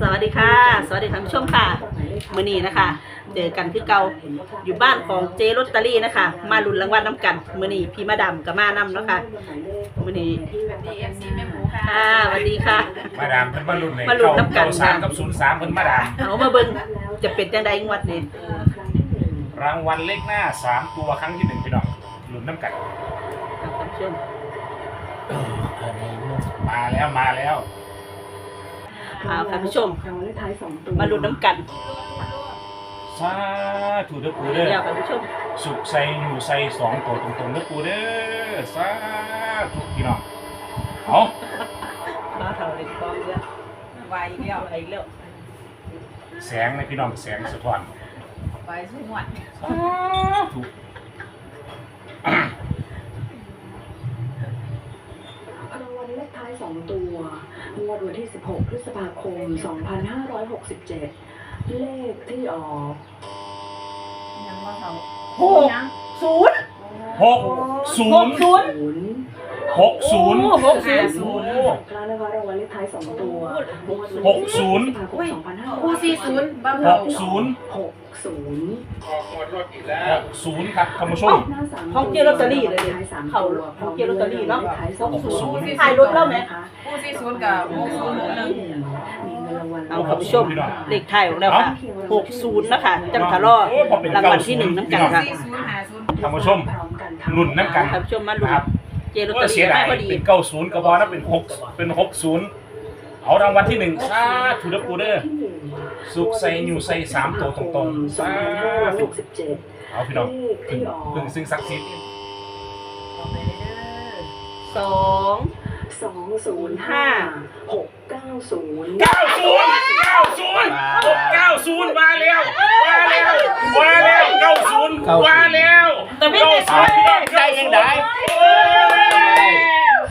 สวัสดีค่ะ สวัสดีท่านผู้ชมค่ะมื้อนี้นะคะ เจอกันคือเก่าอยู่บ้านของเจลอตเตอรี่นะคะ มาลุ้นรางวัลน้ำกันมื้อนี้พี่มาดำกับมานำเนาะค่ะมื้อนี้ DFC แม่หมูค่ะค่ะสวัสดีค่ะ มาดามเพิ่นมารุ่นในมารุ่นน้ำกัน เก้าสามกับศูนย์สามเพิ่นมาดามเอามาเบิ่งจะเป็นจังไดงวดนี้รางวัลเลขหน้าสามตัวครั้งที่หนึ่งพี่น้องรุ่นน้ำกันท่านผู้ชมมาแล้วมาแล้ว เอาท่านผู้ชม รางวัลเลขท้ายสองตัวมาลุ้นน้ำกันสาธุเด้อปูเด้อเดี๋ยวท่านผู้ชมสุขใส่อยู่ใส่สองตัวตรงๆเด้อปูเด้อสาธุพี่น้องเอามาเท่าไหร่ก็เยอะไวเดียวเอาอีกแล้วแสงเลยพี่น้องแสงสะท้อนไวสุดหมด สาธุ รางวัลเลขท้าย สองตัวงวดวันที่ 16 พฤษภาคม 2567 เลขที่ออกยังว่าเขาหกศูนย์หกศูหนกย์ศูนย์ศูนย์ หกศูนย์ โอ้หกศูนย์โอ้ กล้านะคะรางวัลเลขท้ายสองตัวหกศูนย์พฤษภาคมคู่สี่ศูนย์บ้าหเผากศูนย์2560หกศูนย์ครับท่านผู้ชมหน้าสามห้องเจลอตเตอรี่เลยเลเนี่ยขท้ายสามเขาตัวห้องเจลอตเตอรี่เนาะท้ายสองตัวศูนย์ถ่ายรถแล้วไหมคู่สี่ศูนย์กับหกศูนย์หกหนึ่งมีเงินรางวัลเอาท่านผู้ชมเลขไทายของเราค่ะหกศูนย์นะคะจังทะลอรางวัลที่หนึ่งน้ำกันค่ะสี่ศูนย์หาศูนย์ท่านผู้ชมรุ่นน้ำกันท่านผู้ชมมาลุ้นครับ เจลอตเตอก็รี่เสียดาได้ยพอดีเป็นเก้าศูนย์ก็พอนะเป็นหกเป็นหกศูนย์เอารางวัลที่หนึ่งสาธุเดอปูเดอร์สุกใส่อยู่ใส่สามตัวตรงๆสาธุ2567เอาพี่น้องเลขพึ่งที่ออกพึ่งซึ่งศักดิ์สิทธิ์ต่อไปเลยเด้อสองสองศูนย์ห้าหกเก้าศูนย์เก้าศูนย์เก้าศูนย์หกเก้าศูนย์มาแล้วมาแล้วมาแล้วเก้าศูนย์มาแล้วเก้าศูนย์พี่น้องเก้า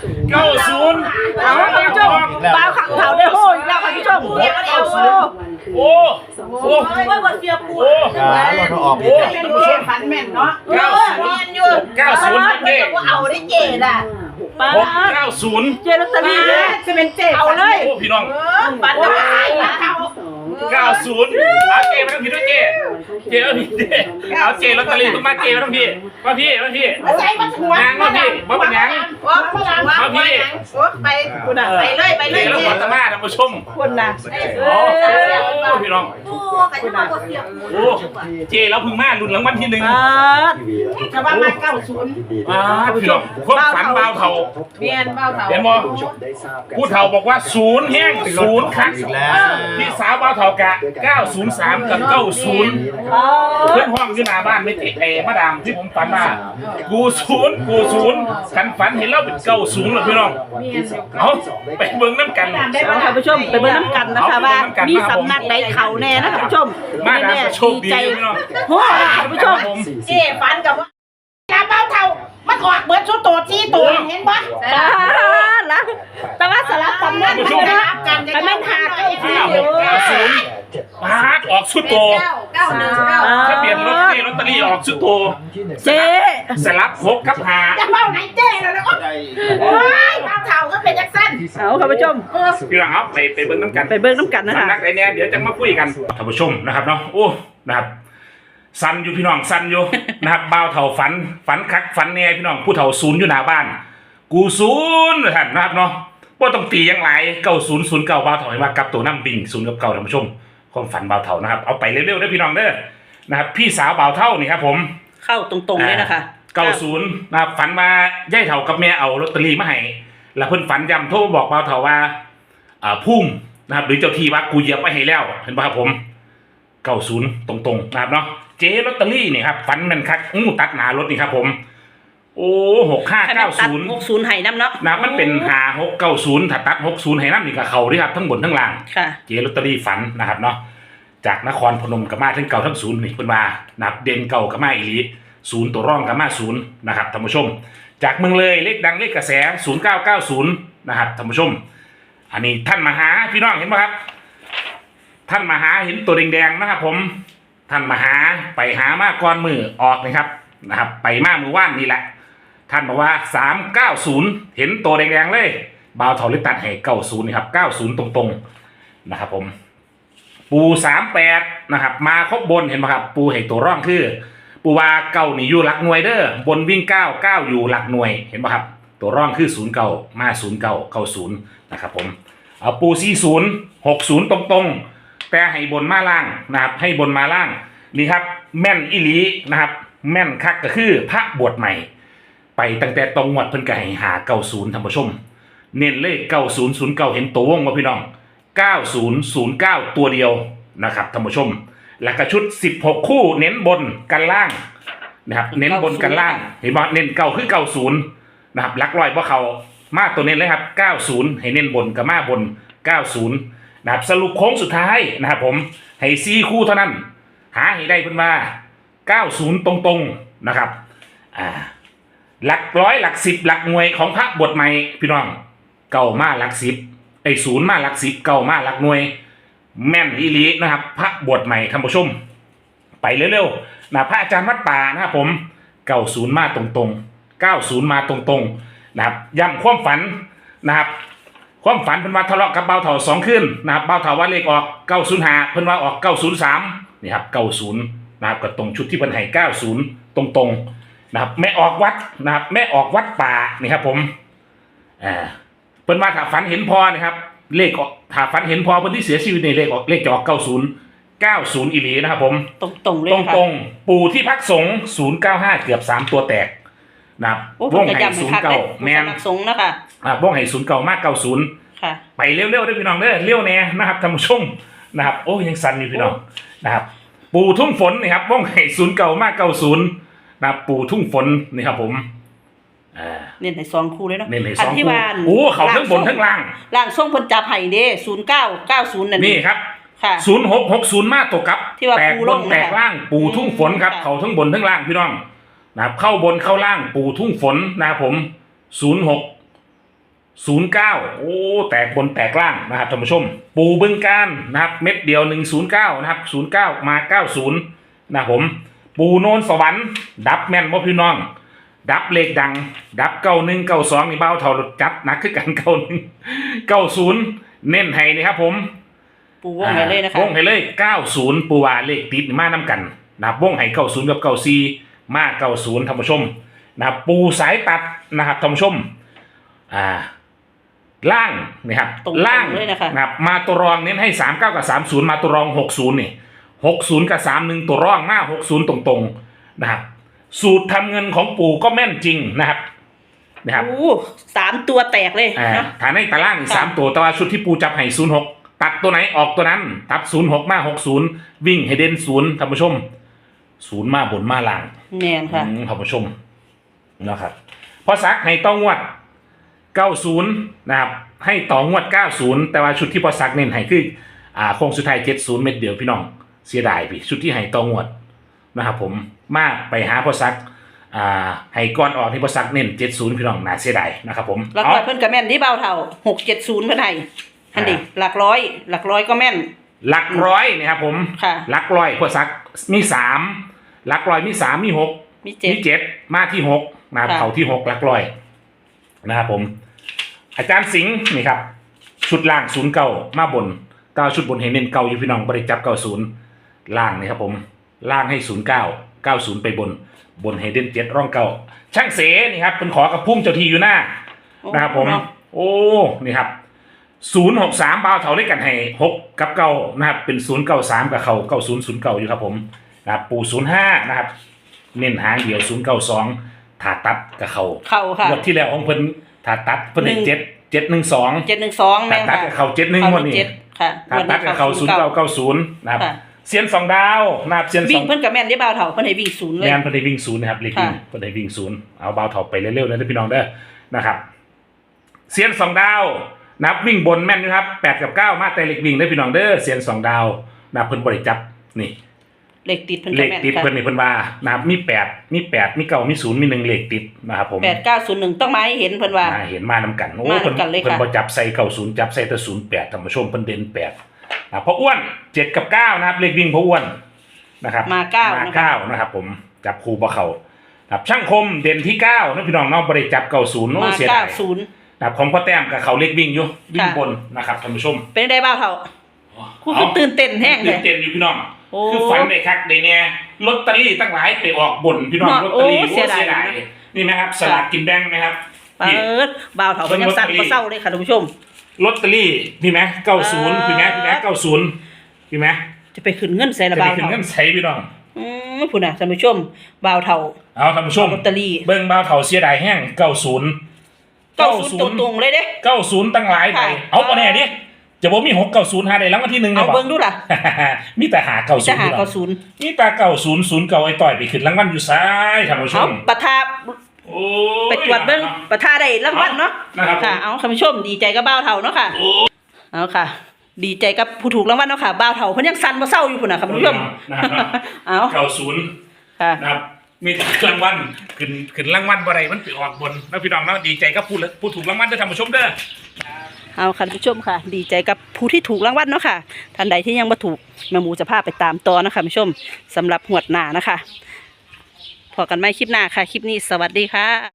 ศูนย์เก้าศูนย์ เอาท่านผู้ชมปลาขังเผาได้โอ้ย แล้วท่านผู้ชมเดี๋ยวเดี๋ยวโอ้โอ้โอ้โหว่าบนเสียปูโอ้ขาเราต้องออกโอ้ท่นผู้ชฟันแม่นเนาะเก้าศูนย์อยู่เก้าศูนย์เจ๊เอาได้เจด่ะป้าเก้าศูนย์เจ๊ลอตเตอรี่เลยจะเป็นเจ๊เอาเลยโอ้พี่น้องปันได้ เขาเก้าศูนย์เอาเจมาทั้งพี่ด้วยเจเจมาพี่เจเอาเจลอตเตอรี่เพิ่งมาเจมาทั้งพี่มาพี่มาพี่ใส่มาหัวยังมาพี่มาเป็นยังว่าพลังมาพี่ไปคุณอะไปเลยไปเจเลยแล้วเจ๊หัวตะมาท่านผู้ชมคุณนะโอ้พี่ น้องคุณนะโอ้เจแล้วเพิ่งมาลุ้นรางวัลที่หนึ่งปลาชาวบ้านมาเก้าศูนย์ อ่าพี่น้องความฝันบ่าวเท่า เมียนเบ้าเถา เห็นบ่ ผู้เฒ่าบอกว่าศูนย์แห้งศูนย์คักอีกแล้ว พี่สาวบ่าวเฒ่ากะ 903 กับ 90ปลาเพื่อนห้องอยู่หน้าบ้านไม่ติดเอมาดามที่ผมฝันว่ากูศูนย์กูศูนย์กันฝันเห็นเราเป็น90เหรอพี่น้องเมียนอยู่เอาไปเบิ่งน้ำกันเอาท่านผู้ชมไปเบิ่งน้ำกันนะคะว่า มีสำนักใดเขาแน่นะท่านผู้ชมมาดามแน่ก็โชคดีดีใจพี่น้องโอ้ยท่านผู้ชมผมเจ๊ฟันกับว่าลาเบ้าเถามันออกเบิดชุดโตจี้ตัวเห็นปะปลาละแต่ว่าสาระสำนักอยู่นะแต่แม่นหาเก้าสี่ห้าหเดียวกเก้าศูนย์ปาดออกสุดโตเก้าเก้าหนึ่งเก้าทะเบียนรถเจลอตเตอรี่ออกสุดโตเจ๊สลับหกกับหาจะเบ้าไหนเจ๊แล้วนะโอ้ยเบ้าเถาก็เป็นจักสั้นเอาท่านผู้ชมพี่น้องเอาไปไปเบิ่งน้ำกันไปเบิ่งน้ำกันนะคะสำนักไหนเนี่ยเดี๋ยวจะมาคุยกันท่านผู้ชมนะครับเนาะโอ้นะครับสันอยู่พี่น้องสันอยู่นะครับบ่าวเฒ่าฝันฝันคักฝันแน่พี่น้องผู้เฒ่าศูนย์อยู่หน้าบ้าน กูศูนย์ท่านนะครับเนาะว่าต้องตีอยังไรเก้าศูนย์ศูนย์เก้าบ่าวเฒ่าให้มากลับตัวน้ำบิ่งศูนย์กับเก้าท่านผู้ชม ความฝันบ่าวเฒ่านะครับ เอาไปเร็วๆเด้อพี่น้องเด้อนะครับ พี่สาวบ่าวเฒ่านี่ครับผม เข้าตรงๆเลยนะคะเก้าศูนย์นะครับฝันว่าย่ายเฒ่ากับแม่เอาลอตเตอรี่มาให้แล้วเพิ่นฝันย้ำโทรมาบอกบ่าวเฒ่าว่าอ่าพุ่มนะครับ หรือเจ้าที่ว่ากูเหยียบไปให้แล้ว เห็นป่ะครับผมเก้าศูนย์ตรงๆนะครับเนาะเจ๊ลอตเตอรี่นี่ครับฝันแมันคักอู้ตัดหนารถนี่ครับผม โอ้หกห้าให้มันเก้าตัดศูนย์หกศูนย์ไห้น้ำเนาะนะมันเป็นหาหกเก้าศูนย์ถ้าตัดหกศูนย์ให้น้ำนี่กับเขาด้วยครับทั้งบนทั้งล่างค่ะเจลอตเตอรี่ฝันนะครับเนาะจากนครพนมกับมาทั้งเก่าทั้งศูนย์นี่เป็นมานะครับเด่นเก่ากับมาอีหลีศูนย์ตัวร่องกับมาศูนย์นะครับท่านผู้ชม จากเมืองเลยเลขดังเลขกระแสศูนย์เก้าเก้าศูนย์นะครับท่านผู้ชม อันนี้ท่านมาหาพี่น้องเห็นไหมครับ ท่านมาหาเห็นตัวแดงๆนะครับผมท่านมาหาไปหามาก่อนมือออกนะครับนะครับ ไปมามือว่านนี่แหละ ท่านบอกว่าสามเก้าศูนย์เห็นตัวแดงๆเลยบาวเถาลิตัดให้เก้าศูนย์นี่ครับเก้าศูนย์ตรงๆนะครับผม ปูสามแปดนะครับ มาครบบนเห็นไหมครับ ปูให้ตัวร่องคือ ปูว่าเก้านี่อยู่หลักหน่วยเด้อบนวิ่งเก้าเก้าอยู่หลักหน่วยเห็นไหมครับ ตัวร่องคือศูนย์เก้ามาศูนย์เก้าเก้าศูนย์นะครับผมเอาปูสี่ศูนย์หกศูนย์ตรงๆ แต่ให้บนมาล่างนะครับให้บนมาล่างนี่ครับแม่นอิลีนะครับ แม่นคักก็คือพระบวชใหม่ ไปตั้งแต่ตรงงวดเพิ่นก็ให้หาเก้าศูนย์ท่านผู้ชม เน้นเลขเก้าศูนย์ศูนย์เก้าเห็นตัววงว่าพี่น้องเก้าศูนย์ศูนย์เก้าตัวเดียวนะครับท่านผู้ชม แล้วก็ชุดสิบหกคู่เน้นบนกันล่างนะครับ เน้นบนกันล่างเห็นบ่เน้นเก้าคือเก้าศูนย์นะครับลักลอยเพราะเขามาตัวเน้นเลยครับเก้าศูนย์ให้เน้นบนกับมาบนเก้าศูนย์นะครับสรุปโค้งสุดท้ายนะครับผม ให้ซีคู่เท่านั้น หาให้ได้เพิ่นว่าเก้าศูนย์ตรงๆ นะครับ อ่า หลักร้อยหลักสิบหลักหน่วยของพระบทใหม่พี่น้อง เก่ามาหลักสิบไอ้ศูนย์มาหลักสิบเก่ามาหลักหน่วย แม่นอีลีนะครับ พระบทใหม่ท่านผู้ชม ไปเร็วๆนะพระอาจารย์วัดป่านะครับผมเก่าศูนย์มาตรงๆเก้าศูนย์มาตรงๆนะครับย้ำความฝันนะครับความฝันเพิ่นว่าทะเลาะกับเบาเถาสองขึ้นนะครับเบาเถาว่าเลขออกเก้าศูนย์หาเพิ่นว่าออกเก้าศูนย์สามนี่ครับเก้าศูนย์นะครับก็ตรงชุดที่เพิ่นให้เก้าศูนย์ตรงๆ นะครับแม่ออกวัดนะครับแม่ออกวัดป่านี่ครับ ผมอ่าเพิ่นว่าถ้าฝันเห็นพอนะครับ เลขออกถ้าฝันเห็นพอเพิ่นที่เสียชีวิตในเลขออกเลขจะออกเก้าศูนย์เก้าศูนย์อีหลีนะครับ ผมตรงๆเลยตรงค่ะ ตรงๆปู่ที่พักสงฆ์ศูนย์เก้าห้าเกือบสามตัวแตกนะครับโอ้วเพิ่งนก็ไห่ย้ำให้ศูนคัย์กเก้าเลยแมนสำนักสงฆ์นะคะอ่าวงไห่ศูนย์เก้ามากเก้าศูนย์ ค่ะ ไปเร็วๆด้วยพี่น้องเด้อเร็วแน่นะครับท่านผู้ชมนะครับ โอ้ยังสั่นอยู่พี่น้องนะครับ ปู่ทุ่งฝนนี่ครับวงไห่ศูนย์เก้ามากเก้าศูนย์ นะครับปู่ทุ่งฝนนี่ครับผมอ่า เน้นให้สองคู่เลยเนาะเน้นให้สองที่คู่บ้านโอ้เขาทั้งบนทั้งล่าง ล่างส่งเพิ่นจับให้เด้ศูนย์เก้าเก้าศูนย์นั่นนี่ครับค่ะ ศูนย์หกหกศูนย์มาตกครับที่ว่าแตกปูบลนงแตกนะคะล่างปู่ทุ่งฝนครับอืมค่ะ เขาทั้งบนทั้งล่างพี่น้องนะครับเข้าบนเข้าล่างปู่ทุ่งฝนนะครับผมศูนย์หกศูนย์เก้าโอ้แตกบนแตกล่างนะครับท่านผู้ชม ปู่บึงการนะครับ เม็ดเดียวหนึ่งศูนย์เก้านะครับศูนย์เก้ามาเก้าศูนย์นะครับผม ปู่โนนสวรรค์ ดับแม่นบ่พี่น้อง ดับเลขดัง ดับเก้าหนึ่งเก้าสองนี่เบ้าเท่ารถจัดหนักคือกันเก้าหนึ่งเก้าศูนย์เน้นให้นี่ครับผมปูวงให้เลยนะคะวงให้เลย90ปูว่าเลขติดมานํกันนะครับวงให้90กับ94มา90ท่านผู้ชมนะครับปูสายตัดนะครับท่านผู้ชมอ่าล่างนี่ครับตรงๆล่างเลยนะคะนะครับมาตัวรองเน้นให้39กับ30มาตัวรอง60นี่ 60กับ31ตัวรองมา60ตรงๆนะครับ สูตรทำเงินของปู่ก็แม่นจริงนะครับนะครับโอ้สามตัวแตกเลยอ่าเนาะฐานในตารางอีกค่ะสามตัวแต่ว่าชุดที่ปูจับให้ศูนย์หกตัดตัวไหนออกตัวนั้น ตัดศูนย์หกมาหกศูนย์วิ่งให้เด่นศูนย์ท่านผู้ชมศูนย์มาบนมาล่าง แม่นค่ะ อืมท่านผู้ชมนะครับพอซักให้ต้องงวดเก้าศูนย์นะครับ ให้ต่องวดเก้าศูนย์แต่ว่าชุดที่พอซักเน้นให้คืออ่าโค้งสุดท้ายเจ็ดศูนย์เม็ดเดียวพี่น้อง เสียดายพี่ชุดที่ให้ต่องวดนะครับผมมาไปหาพอซักอ่าให้ก้อนออกที่พอซักเน้นเจ็ดศูนย์พี่น้องน่าเสียดายนะครับผมหลักเอาร้อยเพิ่นก็แม่นที่เบาเท่าหกเจ็ดศูนย์เพิ่นให้อันดิอ่าหลักร้อย หลักร้อยก็แม่น หลักร้อยนะครับผมค่ะหลักร้อยพวกซักมีสามหลักร้อยมีสามมีหกมีเจ็ดมีเจ็ดมาที่หกนะครับค่ะเขาที่หกหลักร้อยนะครับผม อาจารย์สิงห์นี่ครับชุดล่างศูนย์เก้ามาบนเก้าชุดบนเห็นเน้นเก้าอยู่พี่น้องบริจับเก้าศูนย์ ล่างนี่ครับผมล่างให้ศูนย์เก้าเก้าศูนย์ไปบนบนเฮเดนเจ็ดร่องเก้าช่างเสนี่ครับเป็นขอกับพุ่มเจ้าทีอยู่หน้านะครับผม โอ้นี่ครับศูนย์หกสามบาวเท่าเลขกันให้หกกับเก้านะครับเป็นศูนย์เก้าสามกับเขาเก้าศูนย์ศูนย์เก้าอยู่ครับผมนะครับปูศูนย์ห้านะครับ เน้นหางเดียวศูนย์เก้าสองถาตัดกับเขาเข่าค่ะงวดที่แล้วของเพิ่นถาตัดเพิ่นให้เจ็ดเจ็ดหนึ่งสองเจ็ดหนึ่งสองถาแม่นตัดค่ะกับเขาเจ็ดหนึ่งเข้าวันนี้เจ็ดค่ะถาตัดกับเขาศูนย์เก้าเก้าศูนย์นะครับค่ะ เซียนสองดาวนะครับเซียนสวิ่องงเพิ่นก็แม่นที่เบาเท่าเพิ่นให้วิ่งศูนย์เลย แมนเพิ่นได้วิ่งศูนย์นะครับเลขวิ่งค่ะ เพิ่นได้วิ่งศูนย์เอาเบาถอไปเร็วๆนะพี่น้องเด้อนะครับเซียนสองดาวนับวิ่งบนแม่นนะครับแปดกับเก้ามาแต่เลขวิ่งได้อพี่น้องเด้อเซียนสองดาวนะครับเพิ่นบริจับนี่ เลขติดเพิ่นเลก็ขแม่นติดค่ะเพิ่นนี่เพิ่นว่านะครับมีแปดมีแปดมีเก้ามีศูนย์มีหนึ่งเลขติดนะครับผมแปดเก้าศูนย์หนึ่งต้องมาให้เห็นเพิ่นว่าอ่าเห็นมานำกันโอ้มาเพิ่นนำกันเลยค่ะ เพิ่นบ่จับใส่เก้าศูนย์จับใส่แต่ศูนย์แปดท่านผู้ชมเพิ่นเด่นแปด อ่าพออ้วนเจ็ดกับเก้านะครับเลขวิ่งพออ้วนนะครับมาเก้ามานะคะเก้านะครับ ผมจับครูบ่เขาครับช่างคมเด่นที่เก้านะพี่น้องเนาะบริจับเก้าศูนย์โอ้มาเสียเก้าดายศูนย์ นะครับของพ่อแต้มกับเขาเล็กวิ่งอยู่วิ่งค่ะ บนนะครับท่านผู้ชมเป็นได้เบาเท่ากูคือตื่นเต้นแห้งเลตื่ย นเต้นอยู่พี่น้อง โอ้ คือฝันได้คักได้แน่ลอตเตอรี่ตั้งหลายไปออกบนพี่น้องเนาะลอตเตอรี่โอ้โอ้เสียดายเสียดายนี่ไหมครับสลากกินแบ่งไหมครับเปินี่ ดบ่าวเถาเป็นยังสั่นก็เศร้าเลยค่ะท่านผู้ชม ลอตเตอรี่พี่ไหมเก้าศูนย์เออพี่ไหมพี่ไหมเก้าศูนย์พี่ไหมจะไปขึ้นเงินใส่จะละไปบ่าวถึงเถาเงินใช้พี่น้อง อืมพุ่นน่ะท่านผู้ชมบ่าวเถาเอาท่านผู้ชมลอตเตอรี่ เบิ้งบ้าวเถาเสียดายแห้งเก้าศูนย์เก้าศูนย์ตรงๆเลยเด้ เก้าศูนย์ตั้งหลายไปค่ะ เอาปะแน่ดิจะบอกมีหกเก้าศูนย์หาได้แล้ววันที่หนึ่งเอาเนี่ยบอกเบิ่งดูล่ะมีแต่หาเก้าศูจะนย์หาพี่น้อเก้างศูนย์มีแต่เก้าศูนย์ศูนย์เก้าไอ้ต่อยไปขึ้นรางวัลอยู่ซ้ายท่านผู้ชเอาม ประทา โอ้ยไปตรวจเบิ่งประทาได้รางวัลเนาะนะครับค่ะเอาท่านผู้ชมดีใจกับบ่าวเถาเนาะค่ะโอ้เอาค่ะ ดีใจกับผู้ถูกรางวัลเนาะค่ะบ่าวเถาเพิ่นยังสั่นบ่เศร้าอยู่พุ่นน่ะค่ะท่านผู้ชมนะครับเอาเก้าศูนย์ค่ะนะครับมีรางวัลขึ้นขึ้นรางวัลบ่ไรมันไปออกบนแล้วพี่น้องเนาะดีใจกับผู้ผู้ถูกรางวัลด้วยท่านผู้ชมเด้อเอาค่ะท่านผู้ชมค่ะ ดีใจกับผู้ที่ถูกรางวัลเนาะค่ะท่านใดที่ยังบ่ถูกแม่หมูจะพาไปตามต่อนะคะท่านผู้ชมสำหรับหวดหน้านะคะ พอกันไหมคลิปหน้าค่ะ คลิปนี้สวัสดีค่ะ